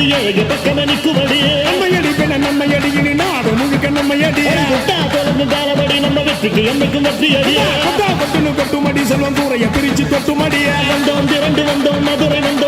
சாமி அடியுது ஏக பக்கம் நிற்குமடி நம்மையடி பின்ன நம்மையடி இனி நாடு முழுக்க நம்மையடி. முட்டா தொடர்ந்து தாளபடி நம்ம வெற்றிக்கு என்னைக்கும் வெற்றி அடியே கொட்டா கொட்டுனு கொட்டுமடி செல்வம் கூரைய பிரிச்சு கொட்டுமடிய வந்தோம் திரண்டு வந்தோம் மதுரை வந்தோம்.